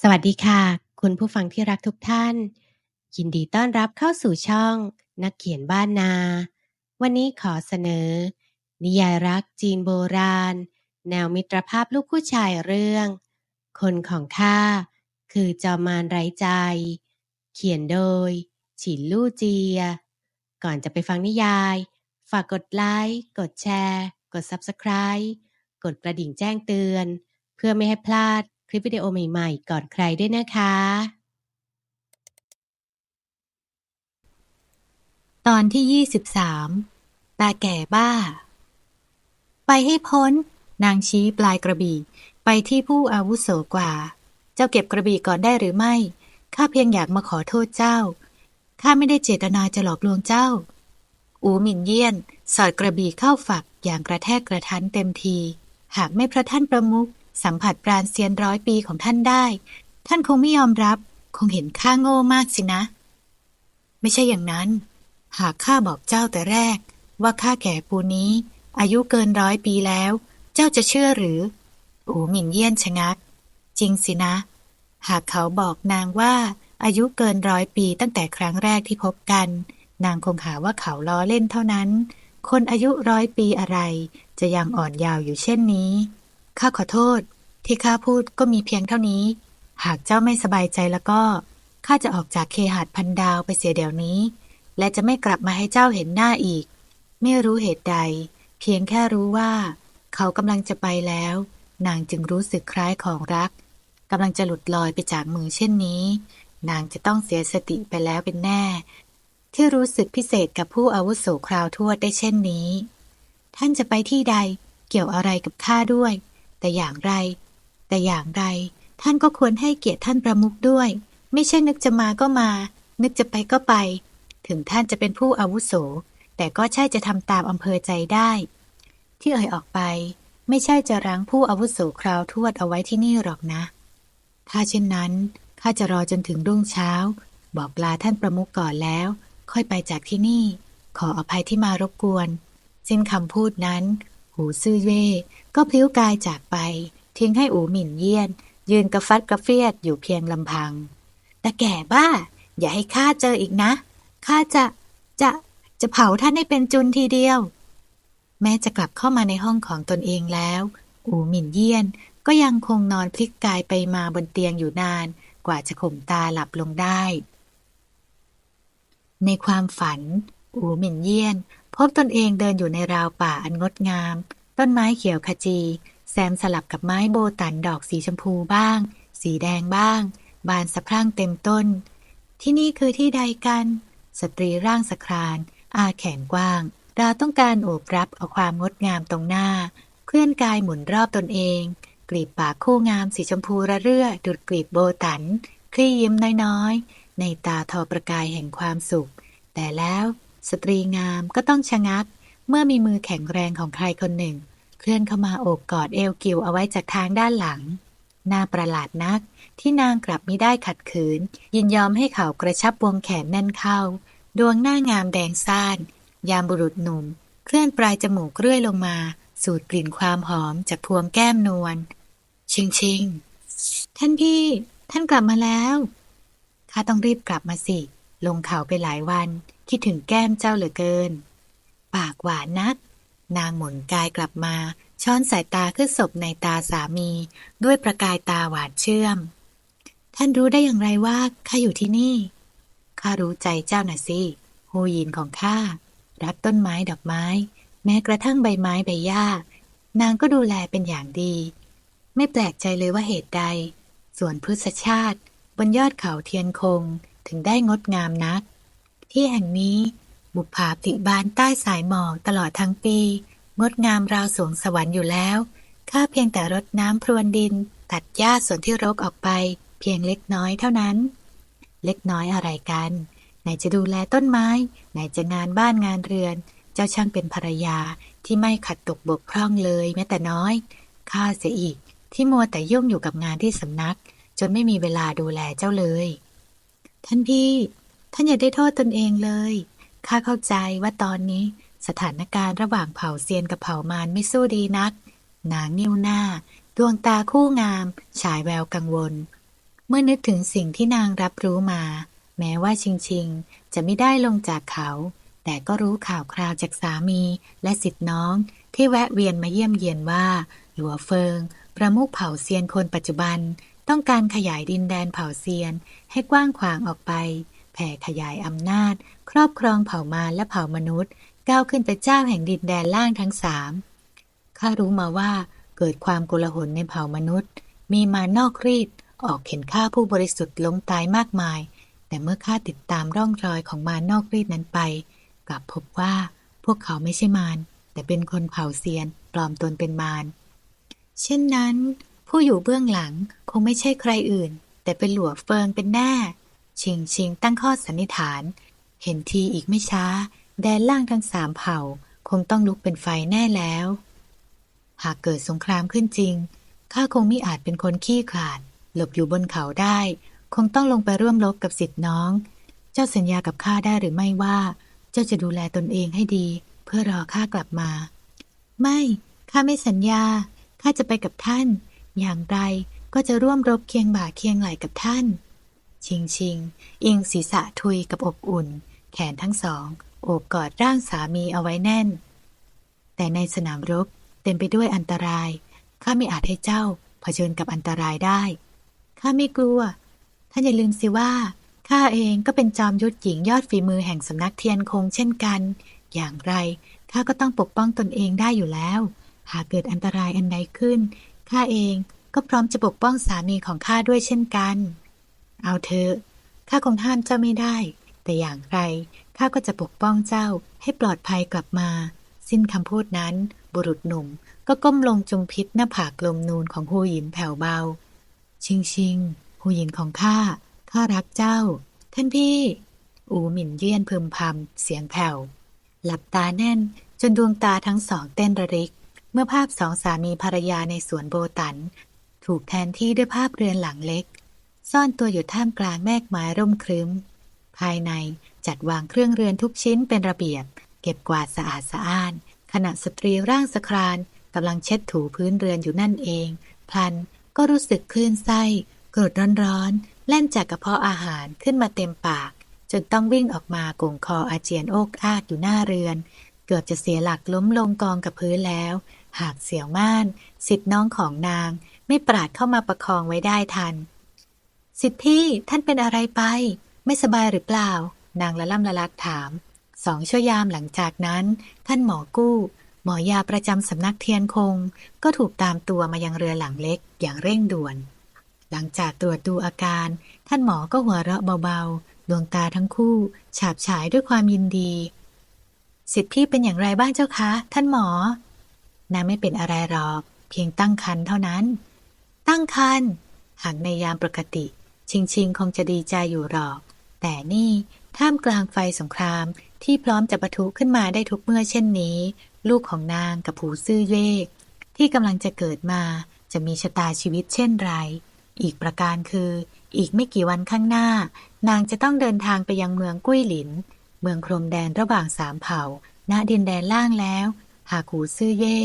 สวัสดีค่ะ คุณผู้ฟังที่รักทุกท่าน ยินดีต้อนรับเข้าสู่ช่อง นักเขียนบ้านนา วันนี้ขอเสนอ นิยายรักจีนโบราณ แนวมิตรภาพลูกผู้ชายเรื่อง คนของข้าคือจอมารไร้ใจ เขียนโดย ฉินลู่เจีย ก่อนจะไปฟังนิยาย ฝากกดไลค์กดแชร์ กด Subscribe กดกระดิ่งแจ้งเตือน เพื่อไม่ให้พลาด คลิปวิดีโอใหม่ๆ ก่อนใครด้วยนะคะ ตอนที่ 23 ตาแก่บ้า ไปให้พ้น นางชี้ปลายกระบี่ไปที่ผู้อาวุโสกว่า เจ้าเก็บกระบี่ก่อนได้หรือไม่ ข้าเพียงอยากมาขอโทษเจ้า ข้าไม่ได้เจตนาจะหลอกลวงเจ้า อูหมินเยี่ยน สอดกระบี่เข้าฝักอย่างกระแทกกระทันเต็มที หากไม่พระท่านประมุข สัมผัสปราณเซียนร้อยปีของท่านได้ ท่านคงไม่ยอมรับ คงเห็นข้าโง่มากสินะ ไม่ใช่อย่างนั้น หากข้าบอกเจ้าแต่แรก ว่าข้าแก่ปูนี้ อายุเกินร้อยปีแล้ว เจ้าจะเชื่อหรืออูหมินเยี่ยนชะงัก จริงสินะ หากเขาบอกนางว่า อายุเกินร้อยปีตั้งแต่ครั้งแรกที่พบกัน นางคงหาว่าเขาล้อเล่นเท่านั้น คนอายุร้อยปีอะไร จะยังอ่อนยาวอยู่เช่นนี้ ข้าขอโทษ ที่ข้าพูดก็มีเพียงเท่านี้ หากเจ้าไม่สบายใจแล้วก็ข้าจะออกจากเคหะพันดาวไปเสียเดี๋ยวนี้ และจะไม่กลับมาให้เจ้าเห็นหน้าอีก ไม่รู้เหตุใด เพียงแค่รู้ว่า เขากำลังจะไปแล้ว นางจึงรู้สึกคล้ายของรักกำลังจะหลุดลอยไปจากมือเช่นนี้ นางจะต้องเสียสติไปแล้วเป็นแน่ ที่รู้สึกพิเศษกับผู้อาวุโสคราวทวดได้เช่นนี้ ท่านจะไปที่ใดเกี่ยวอะไรกับข้าด้วย แต่อย่างไร แต่อย่างไร ท่านก็ควรให้เกียรติท่านประมุขด้วย ไม่ใช่นึกจะมาก็มา นึกจะไปก็ไป ถึงท่านจะเป็นผู้อาวุโส แต่ก็ใช่จะทำตามอำเภอใจได้ ที่เอ่ยออกไป ไม่ใช่จะรั้งผู้อาวุโสคราวทวดเอาไว้ที่นี่หรอกนะ ถ้าเช่นนั้นข้าจะรอจนถึงรุ่งเช้า บอกลาท่านประมุขก่อนแล้ว ค่อยไปจากที่นี่ ขออภัยที่มารบกวน สิ้นคำพูดนั้น หูซื่อเย่ก็พลิ้วกายจากไป ทิ้งให้อูหมิ่นเยี่ยน ยืนกระฟัดกระเฟียดอยู่เพียงลำพังแต่แก่บ้า อย่าให้ข้าเจออีกนะข้าจะจะจะเผาท่านให้เป็นจุนทีเดียว แม้จะกลับเข้ามาในห้องของตนเองแล้ว อูหมิ่นเยี่ยนก็ยังคงนอนพลิกกายไปมาบนเตียงอยู่นาน กว่าจะข่มตาหลับลงได้ ในความฝัน อูหมิ่นเยี่ยน พบตนเองเดินอยู่ในราวป่าอันงดงาม ต้นไม้เขียวขจี แซมสลับกับไม้โบตันดอกสีชมพูบ้าง สีแดงบ้าง บานสะพรั่งเต็มต้น ที่นี่คือที่ใดกัน สตรีร่างสคราน อาแขนกว้างราต้องการโอบรับเอาความงดงามตรงหน้า เคลื่อนกายหมุนรอบตนเอง กลีบปากคู่งามสีชมพูระเรื่อ ดุดกลีบโบตันคลี่ยิ้มน้อยๆ ในตาทอประกายแห่งความสุข แต่แล้ว สตรีงามก็ต้องชะงัก เมื่อมีมือแข็งแรงของใครคนหนึ่ง เคลื่อนเข้ามาโอบกอดเอวกิวเอาไว้จากทางด้านหลัง น่าประหลาดนัก ที่นางกลับไม่ได้ขัดขืน ยินยอมให้เขากระชับวงแขนแน่นเข้า ดวงหน้างามแดงซ่าน ยามบุรุษหนุ่ม เคลื่อนปลายจมูกเรื่อยลงมา สูดกลิ่นความหอมจากพวงแก้มนวลชิงชิงท่านพี่ ท่านกลับมาแล้วข้าต้องรีบกลับมาสิ ลงเขาไปหลายวัน คิดถึงแก้มเจ้าเหลือเกิน ปากหวานนัก นางหมุนกายกลับมา ช้อนสายตาขึ้นศพในตาสามี ด้วยประกายตาหวานเชื่อม ท่านรู้ได้อย่างไรว่าข้าอยู่ที่นี่ข้ารู้ใจเจ้าน่ะสิหูยินของข้ารักต้นไม้ดอกไม้ แม้กระทั่งใบไม้ใบหญ้านางก็ดูแลเป็นอย่างดี ไม่แปลกใจเลยว่าเหตุใดส่วนพฤกษชาติ บนยอดเขาเทียนคงถึงได้งดงามนัก ที่แห่งนี้ บุพภาติบานใต้สายหมอกตลอดทั้งปี งดงามราวสวงสวรรค์อยู่แล้ว ข้าเพียงแต่รดน้ำพรวนดิน ตัดหญ้าส่วนที่รกออกไป เพียงเล็กน้อยเท่านั้น เล็กน้อยอะไรกัน ไหนจะดูแลต้นไม้ ไหนจะงานบ้านงานเรือน เจ้าช่างเป็นภรรยาที่ไม่ขัดตกบกพร่องเลยแม้แต่น้อย ข้าเสียอีกที่มัวแต่ยุ่งอยู่กับงานที่สำนัก จนไม่มีเวลาดูแลเจ้าเลย ท่านพี่ ท่านอย่าได้โทษตนเองเลย ข้าเข้าใจว่าตอนนี้ สถานการณ์ระหว่างเผ่าเซียนกับเผ่ามารไม่สู้ดีนัก นางนิ้วหน้า ดวงตาคู่งาม ฉายแววกังวล เมื่อนึกถึงสิ่งที่นางรับรู้มา แม้ว่าชิงชิงจะไม่ได้ลงจากเขา แต่ก็รู้ข่าวคราวจากสามีและสิทธิน้องที่แวะเวียนมาเยี่ยมเยียนว่า หลัวเฟิง ประมุขเผ่าเซียนคนปัจจุบัน ต้องการขยายดินแดนเผ่าเซียนให้กว้างขวางออกไป แผ่ขยายอำนาจ ครอบครองเผ่ามารและเผ่ามนุษย์ ก้าวขึ้นเป็นเจ้าแห่งดินแดนล่างทั้งสามข้ารู้มาว่าเกิดความโกลาหลในเผ่ามนุษย์ มีมานอกรีดออกเข็นฆ่าผู้บริสุทธิ์ล้มตายมากมาย แต่เมื่อข้าติดตามร่องรอยของมานอกรีดนั้นไป กลับพบว่าพวกเขาไม่ใช่มารแต่เป็นคนเผ่าเซียนปลอมตนเป็นมารเช่นนั้น ผู้อยู่เบื้องหลังคงไม่ใช่ใครอื่น แต่เป็นหลัวเฟิงเป็นแน่ ชิงชิงตั้งข้อสันนิษฐาน เห็นทีอีกไม่ช้า แดนล่างทั้งสามเผ่า คงต้องลุกเป็นไฟแน่แล้ว หากเกิดสงครามขึ้นจริง ข้าคงไม่อาจเป็นคนขี้ขลาด หลบอยู่บนเขาได้ คงต้องลงไปร่วมรบกับสิทธิ์น้อง เจ้าสัญญากับข้าได้หรือไม่ว่า เจ้าจะดูแลตนเองให้ดี เพื่อรอข้ากลับมา ไม่ข้าไม่สัญญาข้าจะไปกับท่าน อย่างไรก็จะร่วมรบเคียงบ่าเคียงไหลกับท่าน ชิงชิง อิงศีรษะทุยกับอบอุ่น แขนทั้งสองโอบกอดร่างสามีเอาไว้แน่น แต่ในสนามรบเต็มไปด้วยอันตราย ข้าไม่อาจให้เจ้าเผชิญกับอันตรายได้ ข้าไม่กลัว ท่านอย่าลืมสิว่า ข้าเองก็เป็นจอมยุทธหญิงยอดฝีมือแห่งสำนักเทียนคงเช่นกัน อย่างไร ข้าก็ต้องปกป้องตนเองได้อยู่แล้ว หากเกิดอันตรายอันใดขึ้น ข้าเองก็พร้อมจะปกป้องสามีของข้าด้วยเช่นกัน เอาเถอะข้าคงห้ามเจ้าไม่ได้ แต่อย่างไรข้าก็จะปกป้องเจ้าให้ปลอดภัยกลับมา สิ้นคำพูดนั้น บุรุษหนุ่มก็ก้มลงจุมพิษหน้าผากลมนูนของหูหยินแผ่วเบา ชิงชิงหูหยินของข้าข้ารักเจ้า ท่านพี่ อูหมิ่นเยี่ยนพึมพำเสียงแผ่ว หลับตาแน่นจนดวงตาทั้งสองเต้นระริก เมื่อภาพสองสามีภรรยาในสวนโบตัน ถูกแทนที่ด้วยภาพเรือนหลังเล็ก ซ่อนตัวอยู่ท่ามกลางแมกไม้ร่มครึ้ม ภายในจัดวางเครื่องเรือนทุกชิ้นเป็นระเบียบ เก็บกวาดสะอาดสะอ้าน ขณะสตรีร่างสครานกำลังเช็ดถูพื้นเรือนอยู่นั่นเอง พลันก็รู้สึกคลื่นไส้กรดร้อนๆแล่นจากกระเพาะอาหารขึ้นมาเต็มปาก จนต้องวิ่งออกมากงคออาเจียนโอกอากอยู่หน้าเรือน เกือบจะเสียหลักล้มลงกองกับพื้นแล้ว หากเสี่ยวม่าน สิทธิน้องของนาง ไม่ปราดเข้ามาประคองไว้ได้ทัน สิทธิพี่ท่านเป็นอะไรไป ไม่สบายหรือเปล่า นางละล่ำละลักถาม สองชั่วยามหลังจากนั้น ท่านหมอกู้ หมอยาประจำสำนักเทียนคง ก็ถูกตามตัวมายังเรือหลังเล็กอย่างเร่งด่วน หลังจากตรวจดูอาการ ท่านหมอก็หัวเราะเบาๆ ดวงตาทั้งคู่ ฉาบฉายด้วยความยินดี สิทธิพี่เป็นอย่างไรบ้างเจ้าคะ ท่านหมอนางไม่เป็นอะไรหรอก เพียงตั้งครรภ์เท่านั้น ตั้งครรภ์หากในยามปกติ ชิงชิงคงจะดีใจอยู่หรอก แต่นี่ท่ามกลางไฟสงครามที่พร้อมจะปะทุขึ้นมาได้ทุกเมื่อเช่นนี้ ลูกของนางกับผูซื่อเย่ที่กำลังจะเกิดมาจะมีชะตาชีวิตเช่นไร อีกประการคืออีกไม่กี่วันข้างหน้า นางจะต้องเดินทางไปยังเมืองกุ้ยหลิน เมืองพรมแดนระหว่างสามเผ่า ณดินแดนล่างแล้ว หากหูซื่อเย่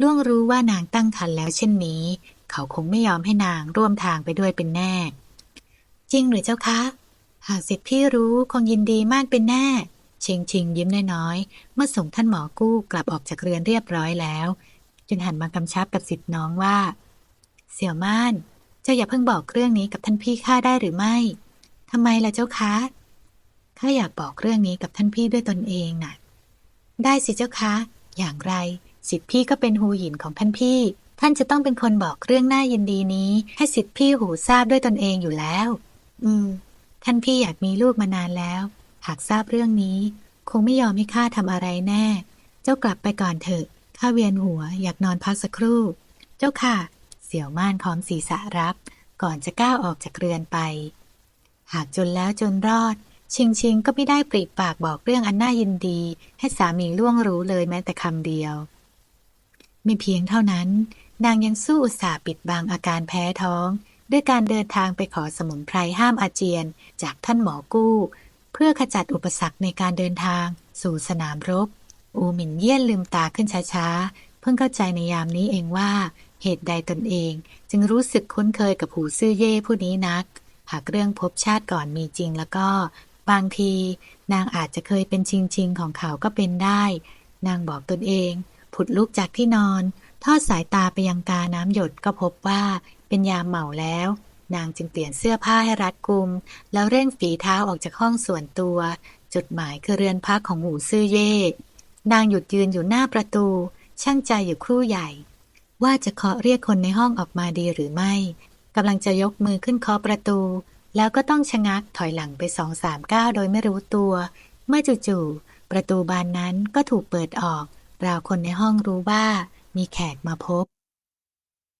ล่วงรู้ว่านางตั้งครรภ์แล้วเช่นนี้ เขาคงไม่ยอมให้นางร่วมทางไปด้วยเป็นแน่ จริงหรือเจ้าคะ หากสิทธิพี่รู้คงยินดีมากเป็นแน่ชิงชิงยิ้มน้อยๆ เมื่อส่งท่านหมอกู้กลับออกจากเรือนเรียบร้อยแล้วจนหันมากำชับกับสิทธิน้องว่า เสี่ยวม่านเจ้าอย่าเพิ่งบอกเรื่องนี้กับท่านพี่ข้าได้หรือไม่ทำไมล่ะเจ้าคะข้าอยากบอกเรื่องนี้กับท่านพี่ด้วยตนเองน่ะ ได้สิเจ้าคะ อย่างไร สิทธิพี่ก็เป็นหูหยินของท่านพี่ ท่านจะต้องเป็นคนบอกเรื่องน่ายินดีนี้ ให้สิทธิพี่หูทราบด้วยตนเองอยู่แล้ว อืม ท่านพี่อยากมีลูกมานานแล้ว หากทราบเรื่องนี้ คงไม่ยอมให้ข้าทำอะไรแน่ เจ้ากลับไปก่อนเถอะ ข้าเวียนหัวอยากนอนพักสักครู่ เจ้าค่ะ เสี่ยวม่านค้อมศีรษะรับ ก่อนจะก้าวออกจากเรือนไป หากจนแล้วจนรอด ชิงชิงก็ไม่ได้ปริปากบอกเรื่องอันน่ายินดี ให้สามีล่วงรู้เลยแม้แต่คำเดียว ไม่เพียงเท่านั้น นางยังสู้อุตส่าห์ปิดบังอาการแพ้ท้อง ด้วยการเดินทางไปขอสมุนไพรห้ามอาเจียน จากท่านหมอกู้ เพื่อขจัดอุปสรรคในการเดินทาง สู่สนามรบ อูหมินเยี่ยนลืมตาขึ้นช้าๆ เพิ่งเข้าใจในยามนี้เองว่า เหตุใดตนเอง จึงรู้สึกคุ้นเคยกับหูซื่อเย่ผู้นี้นัก หากเรื่องพบชาติก่อนมีจริงแล้วก็ บางที นางอาจจะเคยเป็นชิงชิงของเขาก็เป็นได้ นางบอกตนเอง ผุดลุกจากที่นอน ทอดสายตาไปยังกาน้ำหยดก็พบว่า เป็นยามเหมาแล้ว นางจึงเปลี่ยนเสื้อผ้าให้รัดกุม แล้วเร่งฝีเท้าออกจากห้องส่วนตัว จุดหมายคือเรือนพักของหูซื่อเย่นางหยุดยืนอยู่หน้าประตู ช่างใจอยู่ครู่ใหญ่ ว่าจะเคาะเรียกคนในห้องออกมาดีหรือไม่กำลังจะยกมือขึ้นเคาะประตู แล้วก็ต้องชะงักถอยหลังไปสองสามก้าวโดยไม่รู้ตัว เมื่อจู่ๆประตูบานนั้นก็ถูกเปิดออกราวคนในห้องรู้ว่ามีแขกมาพบ